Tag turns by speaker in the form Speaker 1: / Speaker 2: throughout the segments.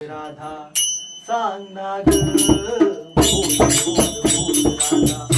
Speaker 1: राधा सांग ना ग. बोल बोल राधा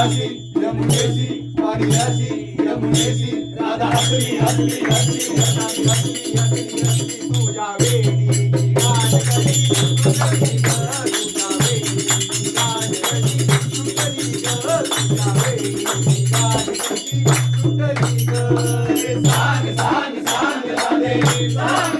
Speaker 1: राधाशी यमुनेशी पारियाशी यमुनेशी राधा असली असली असली असली असली तुझ्या वेणी गाज करी सुंदरी ग तुझ्या वेणी गाज करी सुंदरी ग तुझ्या वेणी गाज करी सुंदरी ग सांग सांग सांग राधे सांग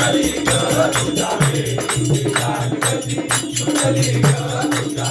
Speaker 1: सुंदरी ग तुझा रे तुझा गती सुंदरी ग तुझा